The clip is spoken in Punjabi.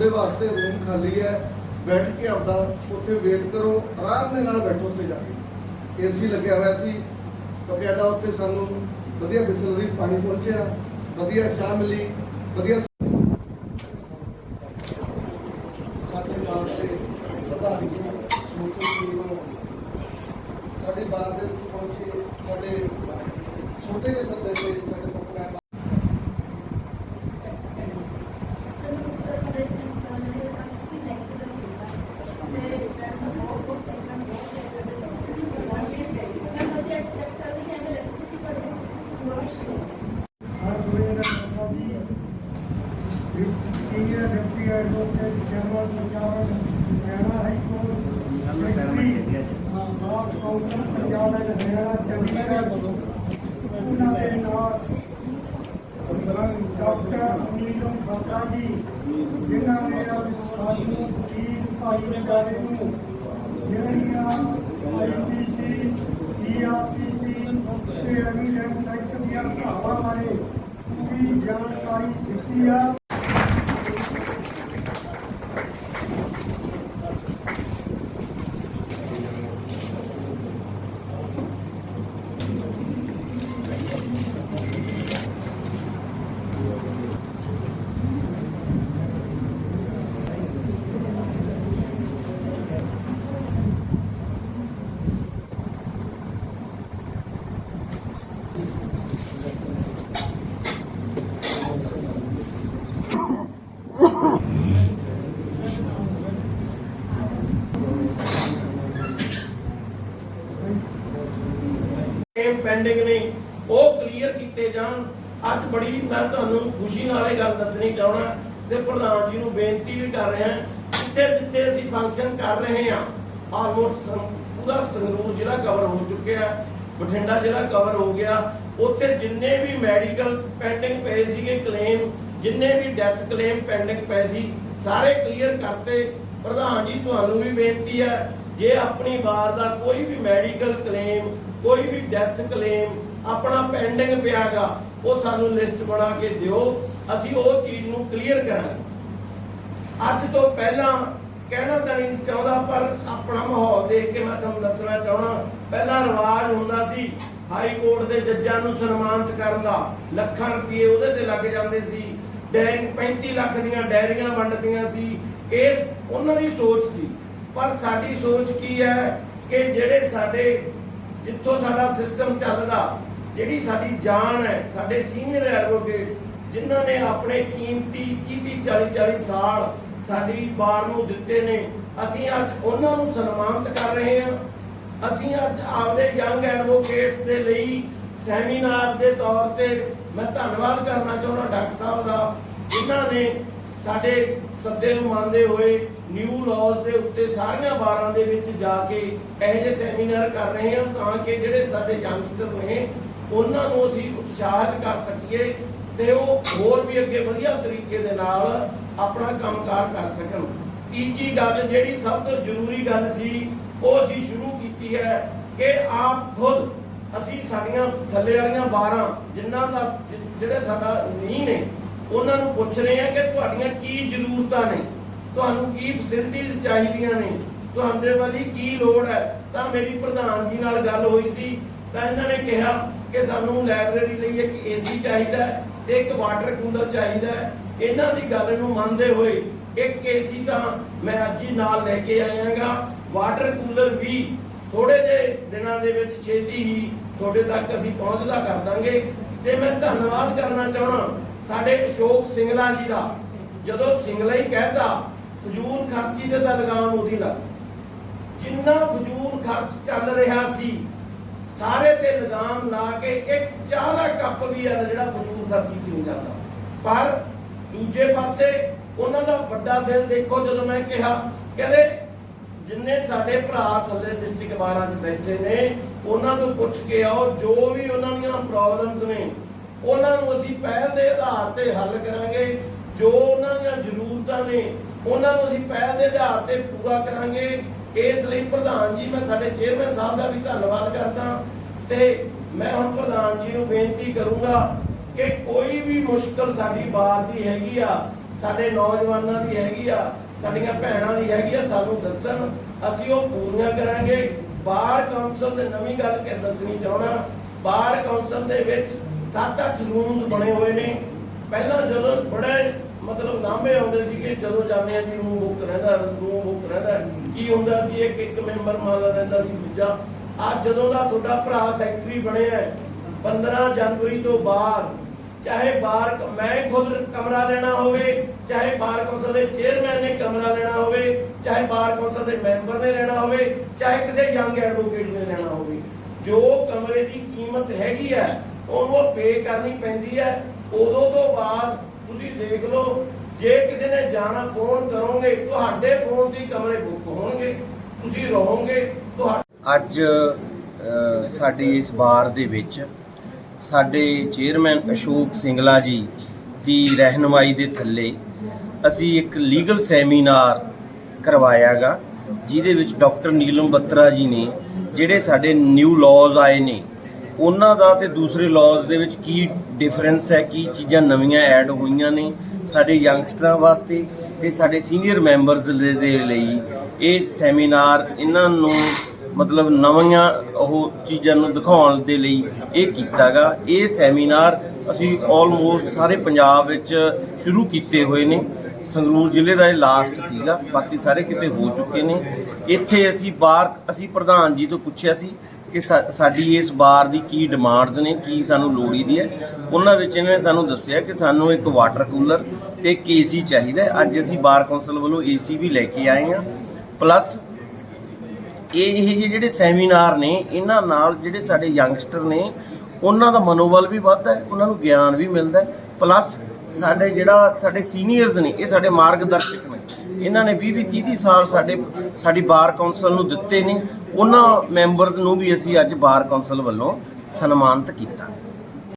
ਤੁਹਾਡੇ ਵਾਸਤੇ ਰੂਮ ਖਾਲੀ ਹੈ, ਬੈਠ ਕੇ ਆਪਦਾ ਉੱਥੇ ਵੇਟ ਕਰੋ, ਆਰਾਮ ਦੇ ਨਾਲ ਬੈਠੋ ਉੱਥੇ ਜਾ ਕੇ। ਏਸੀ ਲੱਗਿਆ ਹੋਇਆ ਸੀ, ਬਕਾਇਦਾ ਉੱਥੇ ਸਾਨੂੰ ਵਧੀਆ ਬਿਸਲਰੀ ਪਾਣੀ ਪਹੁੰਚਿਆ, ਵਧੀਆ ਚਾਹ ਮਿਲੀ, ਵਧੀਆ ਸਾਡੇ ਨਾਲ ਦੇ ਪ੍ਰਧਾਨ ਜੀ ਸਮੂਹ ਸਾਡੇ ਬਾਅਦ ਦੇ ਵਿੱਚ ਪਹੁੰਚੇ ਸਾਡੇ ਛੋਟੇ ਜਿਹੇ ਸੱਦੇ ਤੇ Senior Deputy Advocate General Punjab and Haryana High Court Secretary, North Council Punjab and Haryana Chandigarh ਉਹਨਾਂ ਦੇ ਨਾਲ ਡਾਕਟਰ ਅਮੀਰਮ ਖਾਤਾ ਜੀ ਜਿਨ੍ਹਾਂ ਨੇ ਸਾਨੂੰ ਵਕੀਲ ਭਾਈਚਾਰੇ ਨੂੰ ਜਿਹੜੀਆਂ ਆਈਪੀਸੀ ਸੀਆਰਪੀਸੀ ਤੇ ਐਵੀਡੈਂਸ ਐਕਟ ਦੀਆਂ ਧਾਰਾਵਾਂ ਬਾਰੇ ਪੂਰੀ ਜਾਣਕਾਰੀ ਦਿੱਤੀ ਆ ਪੈਂਡਿੰਗ ਨੇ, ਉਹ ਕਲੀਅਰ ਕੀਤੇ ਜਾਣ। ਅੱਜ ਬੜੀ ਮੈਂ ਤੁਹਾਨੂੰ ਖੁਸ਼ੀ ਨਾਲ ਇਹ ਗੱਲ ਦੱਸਣੀ ਚਾਹਣਾ ਤੇ ਪ੍ਰਧਾਨ ਜੀ ਨੂੰ ਬੇਨਤੀ ਵੀ ਕਰ ਰਿਹਾ ਜਿੱਥੇ ਜਿੱਥੇ ਅਸੀਂ ਫੰਕਸ਼ਨ ਕਰ ਰਹੇ ਹਾਂ ਆਲਮੋਸਟ ਪੂਰਾ ਸੰਗਰੂਰ ਜ਼ਿਲ੍ਹਾ ਕਵਰ ਹੋ ਚੁੱਕਿਆ ਬਠਿੰਡਾ ਜ਼ਿਲ੍ਹਾ ਕਵਰ ਹੋ ਗਿਆ। ਉੱਥੇ ਜਿੰਨੇ ਵੀ ਮੈਡੀਕਲ ਪੈਂਡਿੰਗ ਪਏ ਸੀਗੇ ਕਲੇਮ ਜਿੰਨੇ ਵੀ ਡੈਥ ਕਲੇਮ ਪੈਂਡਿੰਗ ਪਏ ਸੀ, ਸਾਰੇ ਕਲੀਅਰ ਕਰਤੇ। ਪ੍ਰਧਾਨ ਜੀ, ਤੁਹਾਨੂੰ ਵੀ ਬੇਨਤੀ ਹੈ, ਜੇ ਆਪਣੀ ਵਾਰ ਦਾ ਕੋਈ ਵੀ ਮੈਡੀਕਲ ਡੈਥ ਕਲੇਮ ਆਪਣਾ ਪੈਂਡਿੰਗ ਪਿਆਗਾ ਉਹ ਸਾਨੂੰ ਲਿਸਟ ਬਣਾ ਕੇ ਦਿਓ। ਅਸੀਂ ਉਹ ਚੀਜ਼ ਨੂੰ ਕਲੀਅਰ ਕਰਾਂਗੇ। ਅੱਜ ਤੋਂ ਪਹਿਲਾਂ ਕਹਿਣਾ ਤਾਂ ਨਹੀਂ ਚਾਹੁੰਦਾ, ਪਰ ਆਪਣਾ ਮਾਹੌਲ ਦੇਖ ਕੇ ਮੈਂ ਤੁਹਾਨੂੰ ਦੱਸਣਾ ਚਾਹਣਾ ਪਹਿਲਾਂ ਰਿਵਾਜ ਹੁੰਦਾ ਸੀ ਹਾਈ ਕੋਰਟ ਦੇ ਜੱਜਾਂ ਨੂੰ ਸਨਮਾਨਿਤ ਕਰਨ ਦਾ, ਲੱਖਾਂ ਰੁਪਏ ਉਹਦੇ ਤੇ ਲੱਗ ਜਾਂਦੇ ਸੀ। ਡੈਰੀ 35 ਲੱਖ ਦੀਆਂ ਡੈਰੀਆਂ ਵੰਡਦੀਆਂ ਸੀ। ਇਸ ਉਹਨਾਂ ਦੀ ਸੋਚ ਸੀ। ਪਰ ਸਾਡੀ ਸੋਚ ਕੀ ਹੈ ਕਿ ਜਿਹੜੇ ਸਾਡੇ ਜਿੱਥੋਂ ਸਾਡਾ ਸਿਸਟਮ ਚੱਲਦਾ, ਜਿਹੜੀ ਸਾਡੀ ਜਾਨ ਹੈ, ਸਾਡੇ ਸੀਨੀਅਰ ਐਡਵੋਕੇਟਸ ਜਿਨ੍ਹਾਂ ਨੇ ਆਪਣੇ ਕੀਮਤੀ 30 40 40 ਸਾਲ ਸਾਡੀ ਬਾਰ ਨੂੰ ਦਿੱਤੇ ਨੇ, ਅਸੀਂ ਅੱਜ ਉਹਨਾਂ ਨੂੰ ਸਨਮਾਨਿਤ ਕਰ ਰਹੇ ਹਾਂ। ਅਸੀਂ ਅੱਜ ਆਪਦੇ ਯੰਗ ਐਡਵੋਕੇਟਸ ਦੇ ਲਈ ਸੈਮੀਨਾਰ ਦੇ ਤੌਰ ਤੇ ਮੈਂ ਧੰਨਵਾਦ ਕਰਨਾ ਚਾਹੁੰਦਾ ਡਾਕਟਰ ਸਾਹਿਬ ਦਾ, ਜਿਨ੍ਹਾਂ ਨੇ ਸਾਡੇ ਸੱਦੇ ਨੂੰ ਮੰਨਦੇ ਹੋਏ ਨਿਊ ਲਾਜ਼ ਦੇ ਉੱਤੇ ਸਾਰੀਆਂ ਬਾਰਾਂ ਦੇ ਵਿੱਚ ਜਾ ਕੇ ਇਹੋ ਜਿਹੇ ਸੈਮੀਨਾਰ ਕਰ ਰਹੇ ਹਾਂ ਤਾਂ ਕਿ ਜਿਹੜੇ ਸਾਡੇ ਯੰਗਸਟਰ ਨੇ, ਉਹਨਾਂ ਨੂੰ ਅਸੀਂ ਉਤਸ਼ਾਹਿਤ ਕਰ ਸਕੀਏ ਤੇ ਉਹ ਹੋਰ ਵੀ ਅੱਗੇ ਵਧੀਆ ਤਰੀਕੇ ਦੇ ਨਾਲ ਆਪਣਾ ਕੰਮਕਾਰ ਕਰ ਸਕਣ। ਤੀਜੀ ਗੱਲ ਜਿਹੜੀ ਸਭ ਤੋਂ ਜ਼ਰੂਰੀ ਗੱਲ ਸੀ, ਉਹ ਅਸੀਂ ਸ਼ੁਰੂ ਕੀਤੀ ਹੈ ਕਿ ਆਪ ਖੁਦ ਅਸੀਂ ਸਾਡੀਆਂ ਥੱਲੇ ਵਾਲੀਆਂ 12 ਜਿਨ੍ਹਾਂ ਦਾ ਜਿ- ਜਿਹੜੇ ਸਾਡਾ ਨੀਂਹ ਨੇ ਉਹਨਾਂ ਨੂੰ ਪੁੱਛ ਰਹੇ ਹਾਂ ਕਿ ਤੁਹਾਡੀਆਂ ਕੀ ਜ਼ਰੂਰਤਾਂ ਨੇ? ਤੁਹਾਨੂੰ ਕੀ ਫੈਸਿਲਿਟੀਆਂ ਚਾਹੀਦੀਆਂ ਨੇ? ਤੁਹਾਡੇ ਵਾਲੀ ਕੀ ਲੋੜ ਹੈ? ਤਾਂ ਮੇਰੀ ਪ੍ਰਧਾਨ ਜੀ ਨਾਲ ਗੱਲ ਹੋਈ ਸੀ, ਤਾਂ ਇਹਨਾਂ ਨੇ ਕਿਹਾ ਕਿ ਸਾਨੂੰ ਲਾਇਬ੍ਰੇਰੀ ਲਈ ਇੱਕ ਏਸੀ ਚਾਹੀਦਾ ਹੈ ਤੇ ਇੱਕ ਵਾਟਰ ਕੂਲਰ ਚਾਹੀਦਾ ਹੈ। ਇਹਨਾਂ ਦੀ ਗੱਲ ਨੂੰ ਮੰਨਦੇ ਹੋਏ ਇੱਕ ਏਸੀ ਤਾਂ ਮੈਂ ਅੱਜ ਹੀ ਨਾਲ ਲੈ ਕੇ ਆਇਆਗਾ। ਵਾਟਰ ਕੂਲਰ ਵੀ ਥੋੜੇ ਜਿਹੇ ਦਿਨਾਂ ਦੇ ਵਿੱਚ ਛੇਤੀ ਹੀ ਤੁਹਾਡੇ ਤੱਕ ਅਸੀਂ ਪਹੁੰਚਦਾ ਕਰ ਦਾਂਗੇ। ਤੇ ਮੈਂ ਧੰਨਵਾਦ ਕਰਨਾ ਚਾਹਣਾ ਸਾਡੇ ਅਸ਼ੋਕ ਸਿੰਗਲਾ ਜੀ ਦਾ। ਜਦੋਂ ਸਿੰਗਲਾ ਹੀ ਕਹਿਤਾ ਫਜ਼ੂਲ ਖਰਚੀ ਤੇ ਤਾਂ ਲਗਾਮ ਉਹਦੀ ਲੱਗ। ਜਿੰਨਾ ਫਜ਼ੂਲ ਖਰਚ ਚੱਲ ਰਿਹਾ ਸੀ, ਸਾਰੇ ਤੇ ਲਗਾਮ ਲਾ ਕੇ ਇੱਕ ਚਾਹ ਦਾ ਕੱਪ ਵੀ ਆ ਜਿਹੜਾ ਫਜ਼ੂਲ ਖਰਚੀ ਚ ਨਹੀਂ ਜਾਂਦਾ। ਪਰ ਦੂਜੇ ਪਾਸੇ ਉਹਨਾਂ ਦਾ ਵੱਡਾ ਦਿਲ ਦੇਖੋ, ਜਦੋਂ ਮੈਂ ਕਿਹਾ, ਕਹਿੰਦੇ ਜਿੰਨੇ ਸਾਡੇ ਭਰਾ ਥੱਲੇ ਡਿਸਟ੍ਰਿਕਟ 12 ਚ ਬੈਠੇ ਨੇ, ਉਹਨਾਂ ਨੂੰ ਪੁੱਛ ਕੇ ਆਓ, ਜੋ ਵੀ ਉਹਨਾਂ ਦੀਆਂ ਪ੍ਰੋਬਲਮਸ ਨੇ ਉਹਨਾਂ ਨੂੰ ਅਸੀਂ ਪਹਿਲ ਦੇ ਆਧਾਰ ਤੇ ਹੱਲ ਕਰਾਂਗੇ, ਜੋ ਉਹਨਾਂ ਦੀਆਂ ਜ਼ਰੂਰਤਾਂ ਨੇ, ਉਹਨਾਂ ਨੂੰ ਅਸੀਂ ਪਹਿਲ ਦੇ ਆਧਾਰ ਤੇ ਪੂਰਾ ਕਰਾਂਗੇ। ਇਸ ਲਈ ਪ੍ਰਧਾਨ ਜੀ, ਮੈਂ ਸਾਡੇ ਚੇਅਰਮੈਨ ਸਾਹਿਬ ਦਾ ਵੀ ਧੰਨਵਾਦ ਕਰਦਾ ਤੇ ਮੈਂ ਹੁਣ ਪ੍ਰਧਾਨ ਜੀ ਨੂੰ ਬੇਨਤੀ ਕਰੂੰਗਾ ਕਿ ਕੋਈ ਵੀ ਮੁਸ਼ਕਲ ਸਾਡੀ ਬਾਰ ਦੀ ਹੈਗੀ ਆ, ਸਾਡੇ ਨੌਜਵਾਨਾਂ ਦੀ ਹੈਗੀ ਆ, ਸਾਡੀਆਂ ਭੈਣਾਂ ਦੀ ਹੈਗੀ ਆ, ਸਾਨੂੰ ਦੱਸਣ। ਅਸੀਂ ਉਹ ਪੂਰੀਆਂ ਕਰਾਂਗੇ। ਬਾਰ ਕੌਂਸਲ ਦੇ ਨਵੀਂ ਗੱਲ ਕੇ ਦੱਸਣੀ ਚਾਹਣਾ ਬਾਰ ਕੌਂਸਲ ਦੇ ਵਿੱਚ 7-8 ਰੂਮਸ ਬਣੇ ਹੋਏ ਨੇ। ਪਹਿਲਾਂ ਜਦੋਂ ਬੜੇ ਮਤਲਬ ਨਾਮੇ ਆਉਂਦੇ ਸੀ ਕਿ ਜਦੋਂ ਜਾਂਦੇ ਆ ਜੀ, ਰੂਮ ਬੁੱਕ ਰਹਿੰਦਾ, ਰੂਮ ਬੁੱਕ ਰਹਿੰਦਾ। ਕੀ ਹੁੰਦਾ ਸੀ, ਇੱਕ ਇੱਕ ਮੈਂਬਰ ਮਾਲਾ ਰਹਿੰਦਾ ਸੀ, ਦੂਜਾ। ਅੱਜ ਜਦੋਂ ਦਾ ਤੁਹਾਡਾ ਭਰਾ ਸੈਕਟਰੀ ਬਣਿਆ 15 ਜਨਵਰੀ ਤੋਂ ਬਾਅਦ, ਚਾਹੇ ਬਾਰ ਮੈਂ ਖੁਦ ਕਮਰਾ ਲੈਣਾ ਹੋਵੇ, ਚਾਹੇ ਬਾਰ ਕੌਂਸਲ ਦੇ ਚੇਅਰਮੈਨ ਨੇ ਕਮਰਾ ਲੈਣਾ ਹੋਵੇ, ਚਾਹੇ ਬਾਰ ਕੌਂਸਲ ਦੇ ਮੈਂਬਰ ਨੇ ਲੈਣਾ ਹੋਵੇ, ਚਾਹੇ ਕਿਸੇ ਯੰਗ ਐਡਵੋਕੇਟ ਨੇ ਲੈਣਾ ਹੋਵੇ, ਜੋ ਕਮਰੇ ਦੀ ਕੀਮਤ ਹੈਗੀ ਹੈ ਉਹਨੂੰ ਪੇ ਕਰਨੀ ਪੈਂਦੀ ਹੈ। ਉਦੋਂ ਤੋਂ ਬਾਅਦ ਤੁਸੀਂ ਦੇਖ ਲਓ, ਜੇ ਕਿਸੇ ਨੇ ਜਾਣਾ ਫੋਨ ਕਰੋਗੇ, ਤੁਹਾਡੇ ਫੋਨ ਦੀ ਕਮਰੇ ਬੁੱਕ ਹੋਣਗੇ। ਤੁਸੀਂ ਰਹੋਗੇ, ਤੁਹਾਡੇ ਅੱਜ ਸਾਡੀ ਇਸ ਬਾਰ ਦੇ ਵਿੱਚ ਸਾਡੇ ਚੇਅਰਮੈਨ ਅਸ਼ੋਕ ਸਿੰਗਲਾ ਜੀ ਦੀ ਰਹਿਨਮਾਈ ਦੇ ਥੱਲੇ ਅਸੀਂ ਇੱਕ ਲੀਗਲ ਸੈਮੀਨਾਰ ਕਰਵਾਇਆਗਾ, ਜਿਹਦੇ ਵਿੱਚ ਡਾਕਟਰ ਨੀਲਮ ਬੱਤਰਾ ਜੀ ਨੇ, ਜਿਹੜੇ ਸਾਡੇ ਨਿਊ ਲਾਜ਼ ਆਏ ਨੇ ਉਹਨਾਂ ਦਾ ਤੇ ਦੂਸਰੇ ਲਾਜ਼ ਦੇ ਵਿੱਚ ਕੀ ਡਿਫਰੈਂਸ ਹੈ, ਕੀ ਚੀਜ਼ਾਂ ਨਵੀਆਂ ਐਡ ਹੋਈਆਂ ਨੇ ਸਾਡੇ ਯੰਗਸਟਰਾਂ ਵਾਸਤੇ ਤੇ ਸਾਡੇ ਸੀਨੀਅਰ ਮੈਂਬਰਸ ਦੇ ਲਈ ਇਹ ਸੈਮੀਨਾਰ ਇਹਨਾਂ ਨੂੰ ਮਤਲਬ ਨਵੀਆਂ ਉਹ ਚੀਜ਼ਾਂ ਨੂੰ ਦਿਖਾਉਣ ਦੇ ਲਈ ਇਹ ਕੀਤਾਗਾ। ਇਹ ਸੈਮੀਨਾਰ ਅਸੀਂ ਆਲਮੋਸਟ ਸਾਰੇ ਪੰਜਾਬ ਵਿੱਚ ਸ਼ੁਰੂ ਕੀਤੇ ਹੋਏ ਨੇ। ਸੰਗਰੂਰ ਜ਼ਿਲ੍ਹੇ ਦਾ ਇਹ ਲਾਸਟ ਸੀਗਾ, ਬਾਕੀ ਸਾਰੇ ਕਿਤੇ ਹੋ ਚੁੱਕੇ ਨੇ। ਇੱਥੇ ਅਸੀਂ ਬਾਹਰ, ਅਸੀਂ ਪ੍ਰਧਾਨ ਜੀ ਤੋਂ ਪੁੱਛਿਆ ਸੀ ਕਿ ਸਾਡੀ ਇਸ ਬਾਰ ਦੀ ਕੀ ਡਿਮਾਂਡਸ ਨੇ, ਕੀ ਸਾਨੂੰ ਲੋੜੀਦੀ ਹੈ ਉਹਨਾਂ ਵਿੱਚ ਇਹਨਾਂ ਨੇ ਸਾਨੂੰ ਦੱਸਿਆ ਕਿ ਸਾਨੂੰ ਇੱਕ ਵਾਟਰ ਕੂਲਰ ਤੇ ਇੱਕ ਏਸੀ ਚਾਹੀਦਾ ਅੱਜ ਅਸੀਂ ਬਾਰ ਕੌਂਸਲ ਵੱਲੋਂ ਏਸੀ ਵੀ ਲੈ ਕੇ ਆਏ ਹਾਂ ਪਲੱਸ ਇਹ ਜਿਹੇ ਜਿਹੜੇ ਸੈਮੀਨਾਰ ਨੇ, ਇਹਨਾਂ ਨਾਲ ਜਿਹੜੇ ਸਾਡੇ ਯੰਗਸਟਰ ਨੇ, ਉਹਨਾਂ ਦਾ ਮਨੋਬਲ ਵੀ ਵੱਧਦਾ ਹੈ ਉਹਨਾਂ ਨੂੰ ਗਿਆਨ ਵੀ ਮਿਲਦਾ ਹੈ ਪਲੱਸ ਸਾਡੇ ਜਿਹੜਾ ਸਾਡੇ ਸੀਨੀਅਰਸ ਨੇ, ਇਹ ਸਾਡੇ ਮਾਰਗਦਰਸ਼ਕ ਨੇ। ਇਹਨਾਂ ਨੇ 20 20 30 ਸਾਲ ਸਾਡੇ, ਸਾਡੀ ਬਾਰ ਕੌਂਸਲ ਨੂੰ ਦਿੱਤੇ ਨੇ। ਉਹਨਾਂ ਮੈਂਬਰਸ ਨੂੰ ਵੀ ਅਸੀਂ ਅੱਜ ਬਾਰ ਕੌਂਸਲ ਵੱਲੋਂ ਸਨਮਾਨਿਤ ਕੀਤਾ।